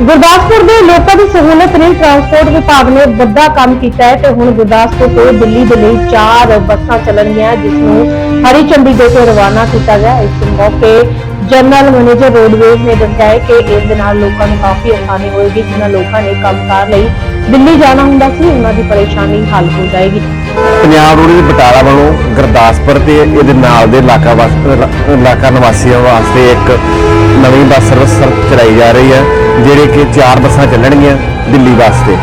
ਗੁਰਦਾਸਪੁਰ ਦੇ ਲੋਕਾਂ ਦੀ ਸਹੂਲਤ ਲਈ ਟਰਾਂਸਪੋਰਟ ਵਿਭਾਗ ਨੇ ਵੱਡਾ ਕੰਮ ਕੀਤਾ ਹੈ ਤੇ ਹੁਣ ਗੁਰਦਾਸਪੁਰ ਤੋਂ ਦਿੱਲੀ ਦੇ ਲਈ ਚਾਰ ਬੱਸਾਂ ਚੱਲਣਗੀਆਂ, ਜਿਸ ਨੂੰ ਹਰੀ ਝੰਡੀ ਦੇ ਕੇ ਰਵਾਨਾ ਕੀਤਾ ਗਿਆ। ਇਸ ਮੌਕੇ ਜਨਰਲ ਮੈਨੇਜਰ ਰੋਡਵੇਜ਼ ਨੇ ਦੱਸਿਆ ਹੈ ਕਿ ਇਸ ਦੇ ਨਾਲ ਲੋਕਾਂ ਨੂੰ ਕਾਫੀ ਆਸਾਨੀ ਹੋਏਗੀ, ਜਿਨ੍ਹਾਂ ਲੋਕਾਂ ਨੇ ਕੰਮਕਾਰ ਲਈ ਦਿੱਲੀ ਜਾਣਾ ਹੁੰਦਾ ਸੀ, ਉਹਨਾਂ ਦੀ ਪਰੇਸ਼ਾਨੀ ਹੱਲ ਹੋ ਜਾਏਗੀ। ਪੰਜਾਬ ਰੋਡ ਦੇ ਬਟਾਲਾ ਵੱਲੋਂ ਗੁਰਦਾਸਪੁਰ ਤੇ ਇਹਦੇ ਨਾਲ ਦੇ ਇਲਾਕਾ ਵਾਸ- ਇਲਾਕਾ ਨਿਵਾਸੀਆਂ ਵਾਸਤੇ ਇੱਕ ਨਵੀਂ ਬੱਸ ਸਰਵਿਸ ਸਰ- ਚਲਾਈ ਜਾ ਰਹੀ ਹੈ, ਜਿਹੜੇ ਕਿ ਚਾਰ ਬੱਸਾਂ ਚੱਲਣਗੀਆਂ ਦਿੱਲੀ ਵਾਸਤੇ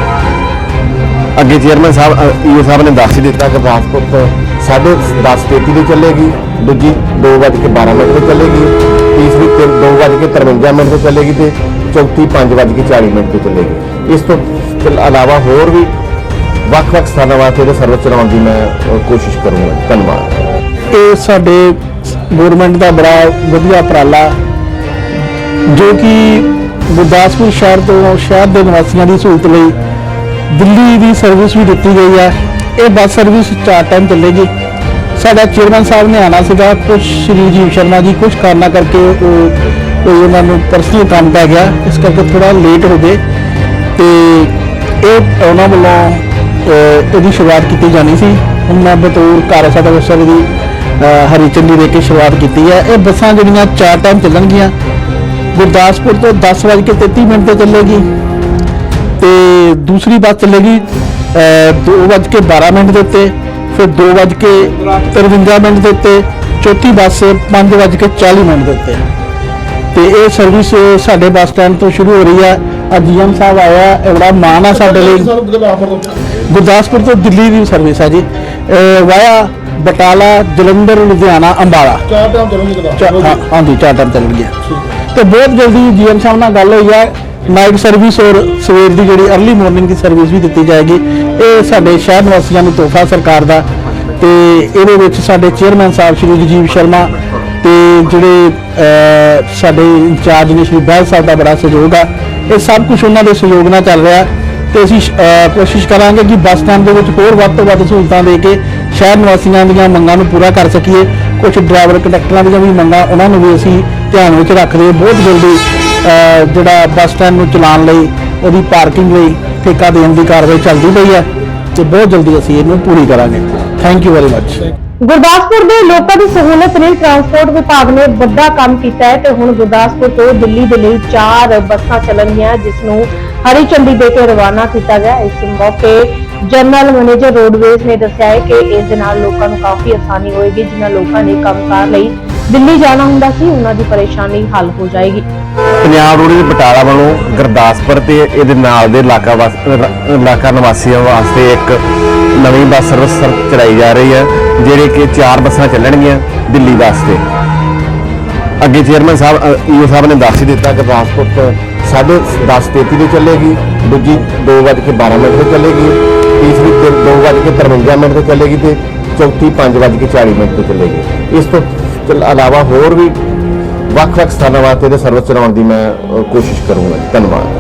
ਅੱਗੇ ਚੇਅਰਮੈਨ ਸਾਹਿਬ ਈਓ ਸਾਹਿਬ ਨੇ ਦੱਸ ਹੀ ਦਿੱਤਾ ਕਿ ਗੁਰਦਾਸਪੁਰ ਤੋਂ 10:30 ਤੇ ਚੱਲੇਗੀ, ਦੂਜੀ 2:12 ਮਿੰਟ ਤੇ ਚੱਲੇਗੀ, ਤੀਸਰੀ 2:53 ਮਿੰਟ ਤੇ ਚੱਲੇਗੀ ਤੇ ਚੌਥੀ 5:40 ਮਿੰਟ ਤੇ ਚੱਲੇਗੀ। ਇਸ ਤੋਂ ਇਲਾਵਾ ਹੋਰ ਵੀ ਵੱਖ-ਵੱਖ ਸਥਾਨਾਂ ਵਾਸਤੇ ਇਹਦੇ ਸਰਵਿਸ ਚਲਾਉਣ ਦੀ ਮੈਂ ਅ, ਕੋਸ਼ਿਸ਼ ਕਰੂੰਗਾ। ਧੰਨਵਾਦ। ਇਹ ਸਾਡੇ ਗਵਰਨਮੈਂਟ ਦਾ ਬੜਾ ਵਧੀਆ ਉਪਰਾਲਾ ਜੋ ਕਿ ਗੁਰਦਾਸਪੁਰ ਸ਼ਹਿਰ ਤੋਂ ਸ਼ਹਿਰ ਦੇ ਨਿਵਾਸੀਆਂ ਦੀ ਸਹੂਲਤ ਲਈ ਦਿੱਲੀ ਦੀ ਸਰਵਿਸ ਵੀ ਦਿੱਤੀ ਗਈ ਹੈ। ਇਹ ਬੱਸ ਸਰਵਿਸ ਚਾਰ ਟਾਈਮ ਚੱਲੇਗੀ। ਸਾਡਾ ਚੇਅਰਮੈਨ ਸਾਹਿਬ ਨੇ ਆਣਾ ਸੀਗਾ ਕੁਝ ਸ਼੍ਰੀ ਜੀ ਸ਼ਰਮਾ ਜੀ ਕੁਝ ਕਾਰਨਾਂ ਕਰਕੇ ਉਹ ਕੋਈ ਉਹਨਾਂ ਨੂੰ ਪਰਸਨਲ ਕੰਮ ਪੈ ਗਿਆ। ਇਸ ਕਰਕੇ ਥੋੜਾ ਲੇਟ ਹੋ ਗਏ। ਤੇ ਇਹ ਉਹਨਾਂ ਵੱਲੋਂ ਇਹਦੀ ਸ਼ੁਰੂਆਤ ਕੀਤੀ ਜਾਣੀ ਸੀ। ਹੁਣ ਮੈਂ ਬਤੌਰ ਕਾਰਜ ਸਭਾ ਸਭਾ ਦੀ ਹਰੀ ਚੰਡੀ ਦੇ ਕੇ ਸ਼ੁਰੂਆਤ ਕੀਤੀ ਹੈ। ਇਹ ਬੱਸਾਂ ਜਿਹੜੀਆਂ ਚਾਰ ਟਾਈਮ ਚੱਲਣਗੀਆਂ। ਗੁਰਦਾਸਪੁਰ ਤੋਂ 10:33 ਮਿੰਟ ਤੇ ਚੱਲੇਗੀ। ਤੇ ਦੂਸਰੀ ਬੱਸ ਚੱਲੇਗੀ 2:12 ਮਿੰਟ ਦੇ ਉੱਤੇ। ਫਿਰ 2:53 ਮਿੰਟ ਦੇ ਉੱਤੇ। ਚੌਥੀ ਬੱਸ 5:40 ਮਿੰਟ ਦੇ ਉੱਤੇ। ਤੇ ਇਹ ਸਰਵਿਸ ਸਾਡੇ ਬੱਸ ਸਟੈਂਡ ਤੋਂ ਸ਼ੁਰੂ ਹੋ ਰਹੀ ਹੈ। ਅੱਜ ਜੀਐਮ ਸਾਹਿਬ ਆਇਆ ਇਹ ਬੜਾ ਮਾਣ ਆ ਸਾਡੇ ਲਈ। ਗੁਰਦਾਸਪੁਰ ਤੋਂ ਦਿੱਲੀ ਦੀ ਸਰਵਿਸ ਹੈ ਜੀ। ਵਾਇਆ ਬਟਾਲਾ ਜਲੰਧਰ ਲੁਧਿਆਣਾ ਅੰਬਾਲਾ। ਚਾਰ ਟਾਈਮ ਚੱਲੂਗੀ ਹਾਂਜੀ ਚਾਰ ਟਾਈਮ ਚੱਲ ਗਿਆ ਤੇ ਬਹੁਤ ਜਲਦੀ ਜੀਐਮ ਸਾਹਿਬ ਨਾਲ ਗੱਲ ਹੋਈ ਹੈ ਨਾਈਟ ਸਰਵਿਸ ਔਰ ਸਵੇਰ ਦੀ ਜਿਹੜੀ अर्ਲੀ ਮਾਰਨਿੰਗ ਦੀ ਸਰਵਿਸ ਵੀ ਦਿੱਤੀ ਜਾਏਗੀ। ਇਹ ਸਾਡੇ ਸ਼ਹਿਰ ਨਿਵਾਸੀਆਂ ਨੂੰ ਤੋਹਫਾ ਸਰਕਾਰ ਦਾ। ਤੇ ਇਹਦੇ ਵਿੱਚ ਸਾਡੇ ਚੇਅਰਮੈਨ ਸਾਹਿਬ ਸ਼੍ਰੀ ਰਜੀਵ ਸ਼ਰਮਾ ਤੇ ਜਿਹੜੇ ਸਾਡੇ ਇੰਚਾਰਜ ਨੇ ਸ਼੍ਰੀ ਬੈਲ ਸਾਹਿਬ ਦਾ ਬੜਾ ਸਹਿਯੋਗ ਆ। ਇਹ ਸਭ ਕੁਝ ਉਹਨਾਂ ਦੇ ਸਹਿਯੋਗ ਨਾਲ ਚੱਲ ਰਿਹਾ ਤੇ ਅਸੀਂ ਕੋਸ਼ਿਸ਼ ਕਰਾਂਗੇ ਕਿ ਬੱਸ ਸਟੈਂਡ ਦੇ ਵਿੱਚ ਹੋਰ ਵੱਧ ਤੋਂ ਵੱਧ ਸਹੂਲਤਾਂ ਦੇ ਕੇ ਸ਼ਹਿਰ ਨਿਵਾਸੀਆਂ ਦੀਆਂ ਮੰਗਾਂ ਨੂੰ ਪੂਰਾ ਕਰ ਸਕੀਏ। ਕੁਝ ਡਰਾਈਵਰ ਕੰਡਕਟਰਾਂ ਦੀਆਂ ਵੀ ਮੰਗਾਂ ਉਹਨਾਂ ਨੂੰ ਵੀ ਅਸੀਂ ਧਿਆਨ ਵਿੱਚ ਰੱਖਦੇ ਬਹੁਤ ਜਲਦੀ ਜਿਹੜਾ ਬੱਸ ਸਟੈਂਡ ਨੂੰ ਚਲਾਉਣ ਲਈ, ਉਹਦੀ ਪਾਰਕਿੰਗ ਲਈ ਠੇਕਾ ਦੇਣ ਦੀ ਕਾਰਵਾਈ ਚੱਲਦੀ ਪਈ ਹੈ ਤੇ ਬਹੁਤ ਜਲਦੀ ਅਸੀਂ ਇਹਨੂੰ ਪੂਰੀ ਕਰਾਂਗੇ। Thank you very much Gurdaspur ਦੇ ਲੋਕਾਂ ਦੀ ਸਹੂਲਤ ਲਈ ਟਰਾਂਸਪੋਰਟ ਵਿਭਾਗ ਨੇ ਵੱਡਾ ਕੰਮ ਕੀਤਾ ਹੈ ਤੇ ਹੁਣ ਗੁਰਦਾਸਪੁਰ ਤੋਂ ਦਿੱਲੀ ਦੇ ਲਈ ਚਾਰ ਬੱਸਾਂ ਚੱਲਣਗੀਆਂ, ਜਿਸ ਨੂੰ ਹਰੀ ਝੰਡੀ ਦੇ ਕੇ ਰਵਾਨਾ ਕੀਤਾ ਗਿਆ। ਇਸ ਮੌਕੇ ਜਨਰਲ ਮੈਨੇਜਰ ਰੋਡਵੇਜ਼ ਨੇ ਦੱਸਿਆ ਹੈ ਕਿ ਇਸ ਦੇ ਨਾਲ ਲੋਕਾਂ ਨੂੰ ਕਾਫੀ ਆਸਾਨੀ ਹੋਏਗੀ, ਜਿਨ੍ਹਾਂ ਲੋਕਾਂ ਨੇ ਕੰਮਕਾਰ ਲਈ ਦਿੱਲੀ ਜਾਣਾ ਹੁੰਦਾ ਸੀ, ਉਹਨਾਂ ਦੀ ਪਰੇਸ਼ਾਨੀ ਹੱਲ ਹੋ ਜਾਏਗੀ। ਪੰਜਾਬ ਰੋਡ ਦੇ ਬਟਾਲਾ ਵੱਲੋਂ ਗੁਰਦਾਸਪੁਰ ਤੇ ਇਹਦੇ ਨਾਲ ਦੇ ਇਲਾਕਾ ਵਾਸ- ਇਲਾਕਾ ਨਿਵਾਸੀਆਂ ਵਾਸਤੇ ਇੱਕ ਨਵੀਂ ਬੱਸ ਸਰਵਿਸ ਚਲਾਈ ਜਾ ਰਹੀ ਹੈ। ਜਿਹੜੇ ਕਿ ਚਾਰ ਬੱਸਾਂ ਚੱਲਣਗੀਆਂ ਦਿੱਲੀ ਵਾਸਤੇ ਅੱਗੇ ਚੇਅਰਮੈਨ ਸਾਹਿਬ ਈਓ ਸਾਹਿਬ ਨੇ ਦੱਸ ਹੀ ਦਿੱਤਾ ਕਿ ਗੁਰਦਾਸਪੁਰ ਤੋਂ 10:30 ਤੇ ਚੱਲੇਗੀ, ਦੂਜੀ 2:12 ਮਿੰਟ ਤੇ ਚੱਲੇਗੀ, ਤੀਸਰੀ 2:53 ਮਿੰਟ ਤੇ ਚੱਲੇਗੀ ਤੇ ਚੌਥੀ 5:40 ਮਿੰਟ ਤੇ ਚੱਲੇਗੀ। ਇਸ ਤੋਂ ਇਲਾਵਾ ਹੋਰ ਵੀ ਵੱਖ-ਵੱਖ ਸਥਾਨਾਂ ਵਾਸਤੇ ਇਹਦੇ ਸਰਵਿਸ ਚਲਾਉਣ ਦੀ ਮੈਂ ਕੋਸ਼ਿਸ਼ ਕਰੂੰਗਾ। ਧੰਨਵਾਦ।